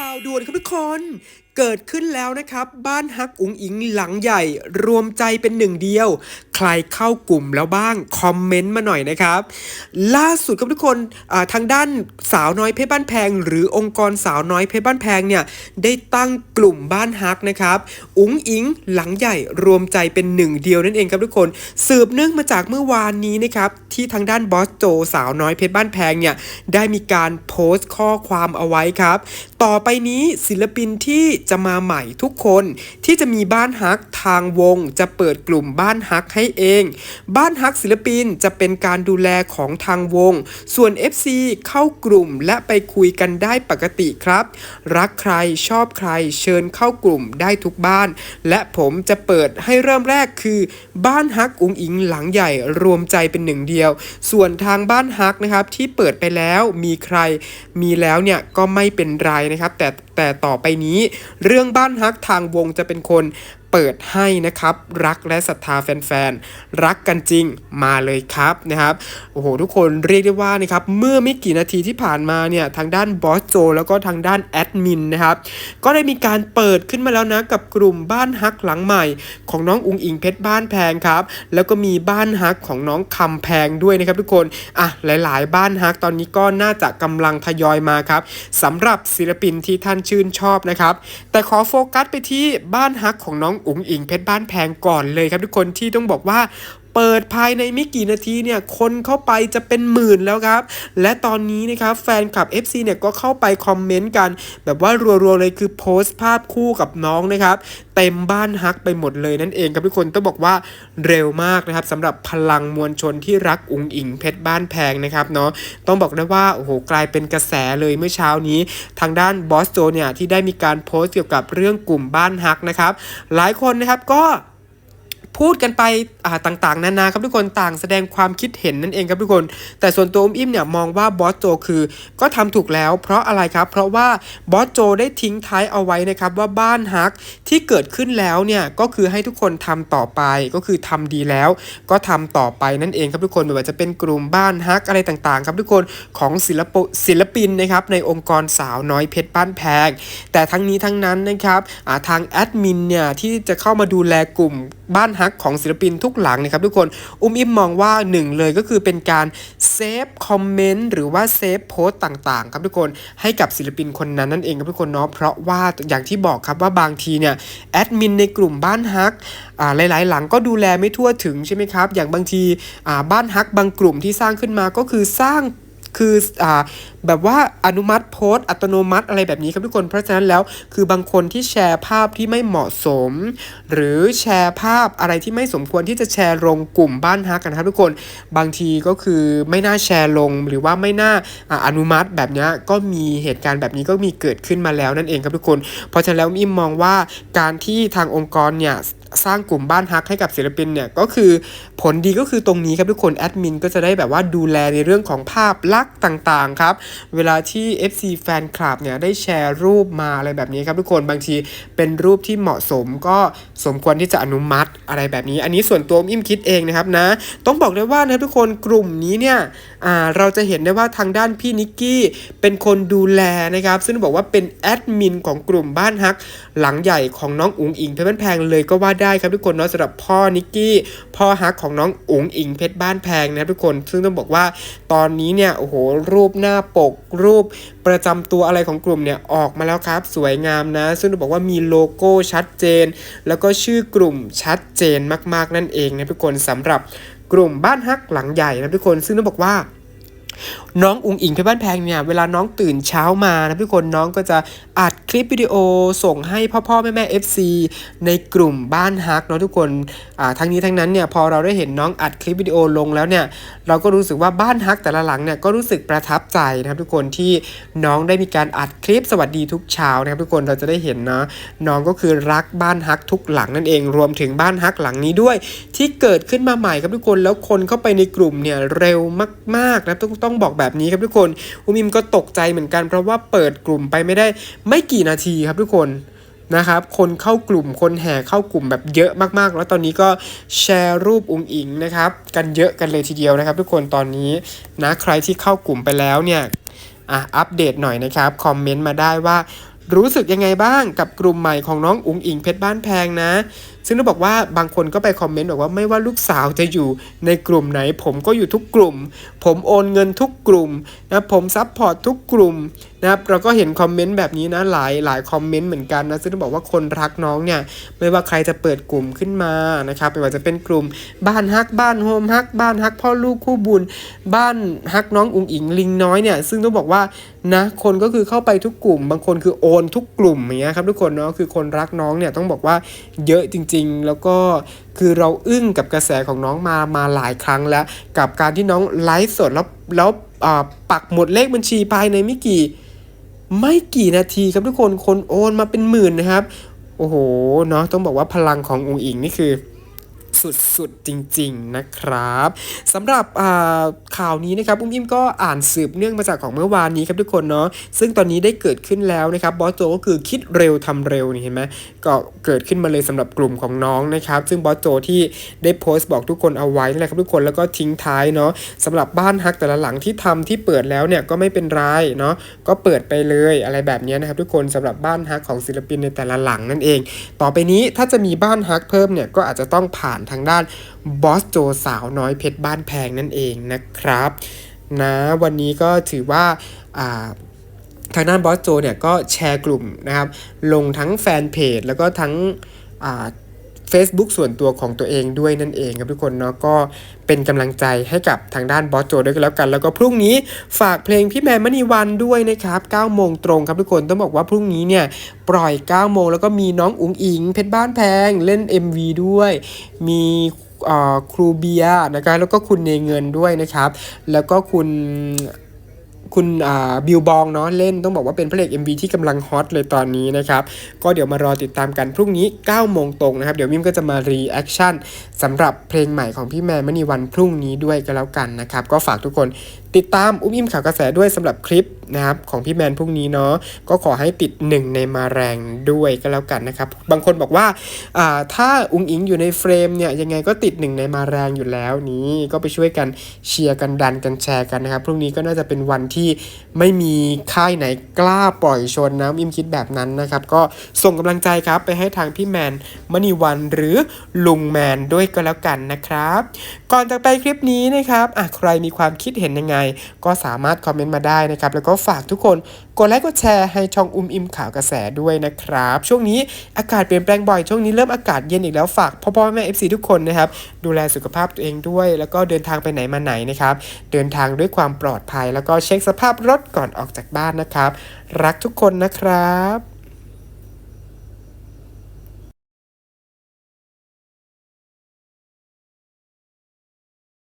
ข่าวด่วนครับทุกคนเกิดขึ้นแล้วนะครับ บ้านฮักอุ๋งอิงหลังใหญ่ รวมใจเป็นหนึ่งเดียว ใครเข้ากลุ่มแล้วบ้าง คอมเมนต์มาหน่อยนะครับ ล่าสุดครับทุกคนทางด้านสาวน้อยเพชรบ้านแพง หรือองค์กรสาวน้อยเพชรบ้านแพงเนี่ยได้ตั้งกลุ่มบ้านฮักนะครับอุ๋งอิงหลังใหญ่รวมใจเป็นหนึ่งเดียวนั่นเองครับทุกคน สืบเนื่องมาจากเมื่อวานนี้นะครับที่ทางด้านบอสโจสาวน้อยเพชรบ้านแพงเนี่ยได้มีการโพสต์ข้อความเอาไว้ครับ ต่อไปนี้ศิลปินที่จะมาใหม่ทุกคนที่จะมีบ้านฮักทางวง จะเปิดกลุ่มบ้านฮักให้เอง บ้านฮักศิลปินจะเป็นการดูแลของทางวง ส่วน FC เข้ากลุ่มและไปคุยกันได้ปกติครับ รักใครชอบใครเชิญเข้ากลุ่มได้ทุกบ้าน และผมจะเปิดให้เริ่มแรกคือ บ้านฮักอุงอิงหลังใหญ่รวมใจเป็นหนึ่งเดียว ส่วนทางบ้านฮักนะครับที่เปิดไปแล้วมีใครมีแล้วเนี่ยก็ไม่เป็นไรนะครับ แต่ แต่ต่อไปนี้ เรื่องบ้านฮักทางวงจะเป็นคน เปิดให้นะครับ รักและศรัทธาแฟนๆ รักกันจริงมาเลยครับนะครับโอ้โหทุกคนเรียกได้ว่านะครับเมื่อไม่กี่นาทีที่ผ่านมาเนี่ยทางด้านบอสโจแล้วก็ทางด้านแอดมินนะครับก็ได้มีการเปิดขึ้นมาแล้วนะกับกลุ่มบ้านฮักหลังใหม่ ของน้องอุงอิงเพชรบ้านแพงครับ แล้วก็มีบ้านฮักของน้องคำแพงด้วยนะครับทุกคนอะหลาย ๆ บ้านฮักตอนนี้ก็น่าจะกำลังทยอยมาครับสำหรับศิลปินที่ท่านชื่นชอบนะครับแต่ขอโฟกัสไปที่บ้านฮักของน้องอุ๋งอิงเพชรบ้านแพงก่อนเลยครับทุกคนที่ต้องบอกว่า เปิดภายในไม่กี่นาทีเนี่ยคนเข้าไปจะเป็นหมื่นแล้วครับ และตอนนี้นะครับแฟนคลับ FC เนี่ยก็เข้าไปคอมเมนต์กัน แบบว่ารัวๆเลยคือโพสต์ภาพคู่กับน้องนะครับ เต็มบ้านฮักไปหมดเลยนั่นเองครับทุกคนต้องบอกว่าเร็วมากนะครับสำหรับพลังมวลชนที่รักอุ๋งอิงเพชรบ้านแพงนะครับเนาะต้องบอกได้ว่าโอ้โหกลายเป็นกระแสเลยเมื่อเช้านี้ ทางด้านบอสโจเนี่ยที่ได้มีการโพสต์เกี่ยวกับเรื่องกลุ่มบ้านฮักนะครับหลายคนนะครับก็ พูดกันไปต่างๆ นานาครับทุกคนต่างแสดงความคิดเห็นนั่นเองครับทุกคน แต่ส่วนตัวอุ้มอิ่มเนี่ยมองว่าบอสโจคือก็ทำถูกแล้วเพราะอะไรครับ เพราะว่าบอสโจได้ทิ้งท้ายเอาไว้นะครับว่าบ้านฮักที่เกิดขึ้นแล้วเนี่ยก็คือให้ทุกคนทำต่อไปก็คือทำดีแล้ว ก็ทำต่อไปนั่นเองครับทุกคนไม่ว่าจะเป็นกลุ่มบ้านฮักอะไรต่างๆ ครับทุกคนของศิลปศิลปินนะครับในองค์กรสาวน้อยเพชรบ้านแพงแต่ทั้งนี้ทั้งนั้นนะครับทางแอดมินเนี่ยที่จะเข้ามาดูแลกลุ่มบ้านฮักของศิลปินทุกหลังนะครับทุกคน อุ้มอิมมองว่าหนึ่งเลยก็คือเป็นการเซฟคอมเมนต์หรือว่าเซฟโพสต์ต่างๆ ครับทุกคนให้กับศิลปินคนนั้นนั่นเองครับทุกคนเนาะเพราะว่าอย่างที่บอกครับว่าบางทีเนี่ยแอดมินในกลุ่มบ้านฮักหลาย ๆ หลังก็ดูแลไม่ทั่วถึงใช่ไหมครับ อย่างบางทีบ้านฮักบางกลุ่มที่สร้างขึ้นมาก็คือสร้าง คืออ่าแบบว่าอนุมัติโพสต์อัตโนมัติอะไรแบบนี้ครับทุกคน เพราะฉะนั้นแล้วคือบางคนที่แชร์ภาพที่ไม่เหมาะสม หรือแชร์ภาพอะไรที่ไม่สมควรที่จะแชร์ลงกลุ่มบ้านฮักกันครับทุกคนบางทีก็คือไม่น่าแชร์ลงหรือว่าไม่น่าอ่าอนุมัติแบบนี้ก็มีเหตุการณ์แบบนี้ก็มีเกิดขึ้นมาแล้วนั่นเองครับทุกคน เพราะฉะนั้นแล้วอิมมองว่าการที่ทางองค์กรเนี่ย สร้างกลุ่มบ้านฮักให้กับศิลปินเนี่ยก็คือผลดีก็คือตรงนี้ครับทุกคนแอดมินก็จะได้แบบว่าดูแลในเรื่องของภาพลักษณ์ต่างๆครับเวลาที่ FC แฟนคลับเนี่ยได้แชร์รูปมาอะไรแบบนี้ครับทุกคนบางทีเป็นรูปที่เหมาะสมก็สมควรที่จะอนุมัติอะไรแบบนี้ อันนี้ส่วนตัวอิมคิดเองนะครับนะ ต้องบอกได้ว่านะทุกคนกลุ่มนี้เนี่ยเราจะเห็นได้ว่าทางด้านพี่นิกกี้เป็นคนดูแลนะครับ ซึ่งบอกว่าเป็นแอดมินของกลุ่มบ้านฮักหลังใหญ่ของน้องอุ๋งอิงเพชรบ้านแพงเลยก็ว่าได้ครับทุกคนเนาะสำหรับพ่อนิกกี้พ่อฮักของน้องอุ๋งอิงเพชรบ้านแพงนะทุกคน ซึ่งต้องบอกว่าตอนนี้เนี่ยโอ้โหรูปหน้าปก รูปประจำตัวอะไรของกลุ่มเนี่ยออกมาแล้วครับ สวยงามนะ ซึ่งต้องบอกว่ามีโลโก้ชัดเจน แล้วก็ชื่อกลุ่มชัดเจนมากๆนั่นเองนะทุกคนสำหรับกลุ่มบ้านฮักหลังใหญ่นะทุกคนซึ่งต้องบอกว่าน้องอุงอิงเพชรบ้านแพงเนี่ยเวลาน้องตื่นเช้ามานะทุกคนน้องก็จะอัดคลิปวิดีโอส่งให้พ่อพ่อแม่แม่ FC ในกลุ่มบ้านฮักเนาะทุกคนอ่าทั้งนี้ทั้งนั้นเนี่ยพอเราได้เห็นน้องอัดคลิปวิดีโอลงแล้วเนี่ยเราก็รู้สึกว่าบ้านฮักแต่ละหลังเนี่ยก็รู้สึกประทับใจนะครับทุกคนที่น้องได้มีการอัดคลิปสวัสดีทุกเช้านะครับทุกคนเราจะได้เห็นเนาะน้องก็คือรักบ้านฮักทุกหลังนั่นเองรวมถึงบ้านฮักหลังนี้ด้วย ที่เกิดขึ้นมาใหม่ครับทุกคนแล้วคนเข้าไปในกลุ่มเนี่ยเร็วมากๆนะต้องต้องบอกแบบนี้ครับทุกคนอุมิมก็ตกใจเหมือนกันเพราะว่าเปิดกลุ่มไปไม่ได้ไม่กี่นาทีครับทุกคนนะครับคนเข้ากลุ่มคนแห่เข้ากลุ่มแบบเยอะมากๆ แล้วตอนนี้ก็แชร์รูปอุงอิงนะครับกันเยอะกันเลยทีเดียวนะครับ ทุกคนตอนนี้นะใครที่เข้ากลุ่มไปแล้วเนี่ยอะอัปเดตหน่อยนะครับคอมเมนต์มาได้ว่ารู้สึกยังไงบ้างกับกลุ่มใหม่ของน้องอุ๋งอิงเพชรบ้านแพงนะซึ่งต้องบอกว่าบางคนก็ไปคอมเมนต์บอกว่าไม่ว่าลูกสาวจะอยู่ในกลุ่มไหน ผมก็อยู่ทุกกลุ่ม ผมโอนเงินทุกกลุ่มนะผมซัพพอร์ตทุกกลุ่มนะครับเราก็เห็นคอมเมนต์แบบนี้นะหลายหลายคอมเมนต์เหมือนกันนะซึ่งต้องบอกว่าคนรักน้องเนี่ยไม่ว่าใครจะเปิดกลุ่มขึ้นมานะครับไม่ว่าจะเป็นกลุ่มบ้านฮักบ้านโฮมฮักบ้านฮักพ่อลูกคู่บุญ บ้านฮักน้องอุ๋งอิงลิงน้อยเนี่ยซึ่งต้องบอกว่านะคนก็คือเข้าไปทุกกลุ่ม บางคนคือโอนทุกกลุ่มอย่างเงี้ยครับทุกคนเนาะคือคนรักน้องเนี่ยต้องบอกว่าเยอะจริงๆ แล้วก็คือเราอึ้งกับกระแสของน้องมามาหลายครั้งแล้ว กับการที่น้องไลฟ์สดแล้วแล้วปักหมดเลขบัญชีภายในไม่กี่ ไม่กี่นาทีครับทุกคนคนโอนมาเป็นหมื่นนะครับ โอ้โหเนาะต้องบอกว่าพลังขององค์อิงนี่คือ สุดๆ จริง ๆ นะครับสำหรับข่าวนี้นะครับอุ้มอิมก็อ่านสืบเนื่องมาจากของเมื่อวานนี้ครับทุกคนเนาะซึ่งตอนนี้ได้เกิดขึ้นแล้วนะครับบอสโจก็คือคิดเร็วทำเร็วนี่เห็นไหมก็เกิดขึ้นมาเลยสำหรับกลุ่มของน้องนะครับซึ่งบอสโจที่ได้โพสต์บอกทุกคนเอาไว้นั่นแหละครับทุกคนแล้วก็ทิ้งท้ายเนาะสำหรับบ้านฮักแต่ละหลังที่ทำที่เปิดแล้วเนี่ยก็ไม่เป็นไรเนาะก็เปิดไปเลยอะไรแบบนี้นะครับทุกคนสำหรับบ้านฮักของศิลปินในแต่ละหลังนั่นเอง ต่อไปนี้ถ้าจะมีบ้านฮักเพิ่มเนี่ยก็อาจจะต้องผ่านทางด้านบอสโจสาวน้อยเพชรบ้านแพงนั่นเองนะครับนะวันนี้ก็ถือว่าทางด้านบอสโจเนี่ยก็แชร์กลุ่มนะครับลงทั้งแฟนเพจแล้วก็ทั้ง Facebook ส่วนตัวของตัวเองด้วยนั่นเองครับทุกคนเนาะก็เป็นกำลังใจให้กับทางด้านบอสโจด้วยกันแล้วกัน แล้วก็พรุ่งนี้ฝากเพลงพี่แมนมณีวันด้วยนะครับ9โมงตรงครับทุกคนต้องบอกว่าพรุ่งนี้เนี่ยปล่อย9โมงแล้วก็มีน้องอุ๋งอิง เพชรบ้านแพงเล่น MV ด้วย มีครูเบียนะครับแล้วก็คุณเนเงินด้วยนะครับ แล้วก็คุณ คุณบิวบองเนาะเล่นต้องบอกว่าเป็นพระเอก MV ที่กำลังฮอตเลยตอนนี้นะครับก็เดี๋ยวมารอติดตามกันพรุ่งนี้9โมงตรงนะครับเดี๋ยวมิมก็จะมารีแอคชั่นสำหรับเพลงใหม่ของพี่แมนมณีวันพรุ่งนี้ด้วยก็แล้วกันนะครับก็ฝากทุกคนติดตามอุ้มอิ่มข่าวกระแสด้วยสำหรับคลิปนะครับของพี่แมนพรุ่งนี้เนาะก็ขอให้ติดหนึ่งในมาแรงด้วยก็แล้วกันนะครับบางคนบอกว่าอ่าถ้าอุ้งอิงอยู่ในเฟรมเนี่ยยังไงก็ติดหนึ่งในมาแรงอยู่แล้วนี้ก็ไปช่วยกันเชียร์กันดันกันแชร์กันนะครับพรุ่งนี้ก็น่าจะเป็นวันที่ไม่มีค่ายไหนกล้าปล่อยชนนะอิมคิดแบบนั้นนะครับ ก็ส่งกำลังใจครับไปให้ทางพี่แมนมณีวันหรือลุงแมนด้วยก็แล้วกันนะครับ ก่อนจากไปคลิปนี้นะครับอะใครมีความคิดเห็นยังไง ก็สามารถคอมเมนต์มาได้นะครับ แล้วก็ฝากทุกคน กดไลค์กดแชร์ให้ช่องอุ้มอิมข่าวกระแสด้วยนะครับ ช่วงนี้อากาศเปลี่ยนแปลงบ่อยช่วงนี้เริ่มอากาศเย็นอีกแล้วฝากพ่อพ่อแม่เอฟซีทุกคนนะครับ ดูแลสุขภาพตัวเองด้วย แล้วก็เดินทางไปไหนมาไหนนะครับ เดินทางด้วยความปลอดภัย แล้วก็เช็คสภาพรถก่อนออกจากบ้านนะครับ รักทุกคนนะครับ